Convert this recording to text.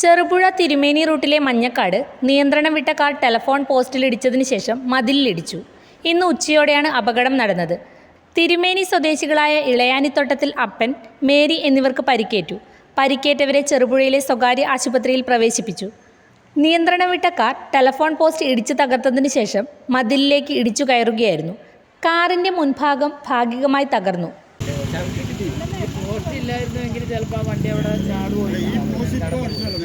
ചെറുപുഴ തിരുമേനി റൂട്ടിലെ മഞ്ഞക്കാട് നിയന്ത്രണം വിട്ട കാർ ടെലഫോൺ പോസ്റ്റിൽ ഇടിച്ചതിന് ശേഷം മതിലിലിടിച്ചു ഇന്ന് ഉച്ചയോടെയാണ് അപകടം നടന്നത്. തിരുമേനി സ്വദേശികളായ ഇളയാനിത്തോട്ടത്തിൽ അപ്പൻ മേരി എന്നിവർക്ക് പരിക്കേറ്റു. പരിക്കേറ്റവരെ ചെറുപുഴയിലെ സ്വകാര്യ ആശുപത്രിയിൽ പ്രവേശിപ്പിച്ചു. നിയന്ത്രണം വിട്ട കാർ ടെലഫോൺ പോസ്റ്റ് ഇടിച്ചു തകർത്തതിന് ശേഷം മതിലിലേക്ക് ഇടിച്ചു കയറുകയായിരുന്നു. കാറിന്റെ മുൻഭാഗം ഭാഗികമായി തകർന്നു. ചിലപ്പോൾ വണ്ടി അവിടെ